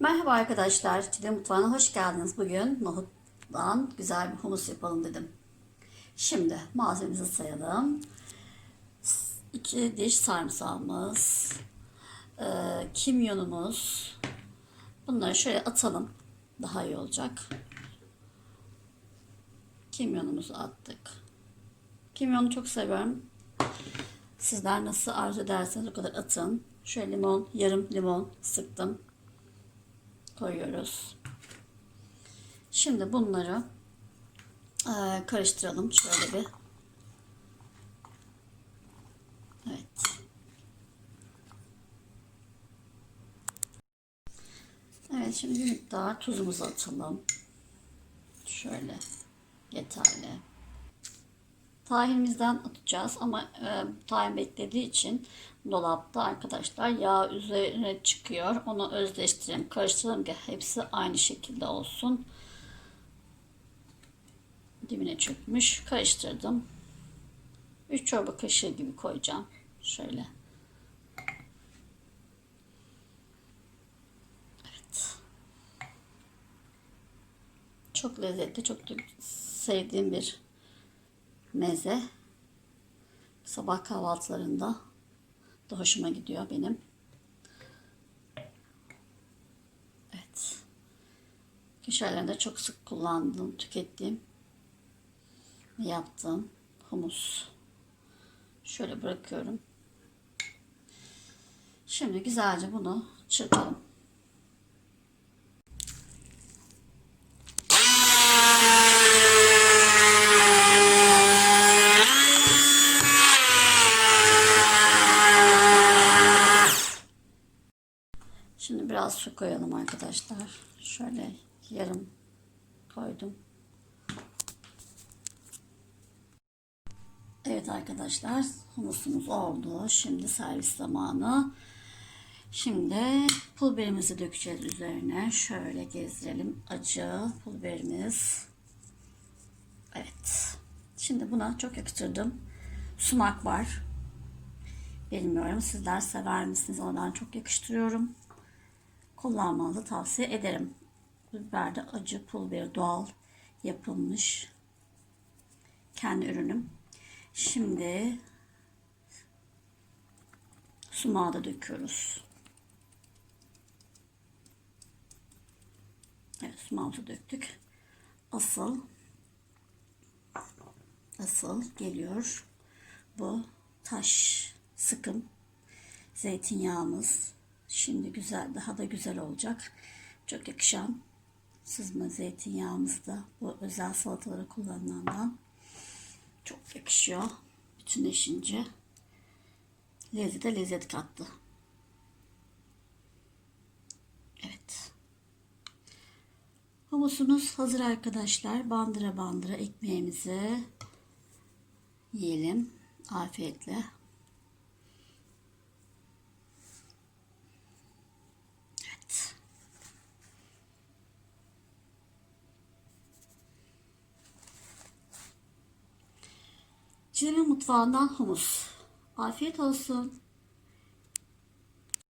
Merhaba arkadaşlar, Çile Mutfağı'na hoş geldiniz. Bugün nohuttan güzel bir humus yapalım dedim. Şimdi malzememizi sayalım. 2 diş sarımsağımız, e, kimyonumuz. Bunları şöyle atalım. Daha iyi olacak. Kimyonumuzu attık. Kimyonu çok seviyorum. Sizler nasıl arzu ederseniz o kadar atın. Şöyle limon, yarım limon sıktım koyuyoruz. Şimdi bunları e, karıştıralım şöyle bir. Evet. Evet şimdi bir miktar tuzumuzu atalım. Şöyle yeterli. Tahinimizden atacağız ama e, tahin beklediği için dolapta arkadaşlar yağ üzerine çıkıyor. Onu özleştirelim, karıştıralım ki hepsi aynı şekilde olsun. Dibine çökmüş. Karıştırdım. 3 çorba kaşığı gibi koyacağım. Şöyle. Evet. Çok lezzetli, çok sevdiğim bir meze. Sabah kahvaltılarında da hoşuma gidiyor benim. Evet. Köşelerinde çok sık kullandığım, tükettiğim ve yaptığım humus. Şöyle bırakıyorum. Şimdi güzelce bunu çırpalım. Şimdi biraz su koyalım arkadaşlar. Şöyle yarım koydum. Evet arkadaşlar humusumuz oldu. Şimdi servis zamanı. Şimdi pul biberimizi dökeceğiz üzerine. Şöyle gezdirelim. Acı pul biberimiz. Evet. Şimdi buna çok yakıştırdım. Sumak var. Bilmiyorum sizler sever misiniz? Ondan çok yakıştırıyorum kullanmanızı tavsiye ederim. Biberde acı pul biber doğal yapılmış kendi ürünüm. Şimdi sumağı da döküyoruz. Evet sumağımızı döktük. Asıl asıl geliyor bu taş sıkım zeytinyağımız Şimdi güzel, daha da güzel olacak. Çok yakışan sızma zeytinyağımız da bu özel salatalara kullanılandan çok yakışıyor. Bütünleşince lezzete lezzet kattı. Evet. Humusumuz hazır arkadaşlar. Bandıra bandıra ekmeğimizi yiyelim. Afiyetle. Çin'in mutfağından humus. Afiyet olsun.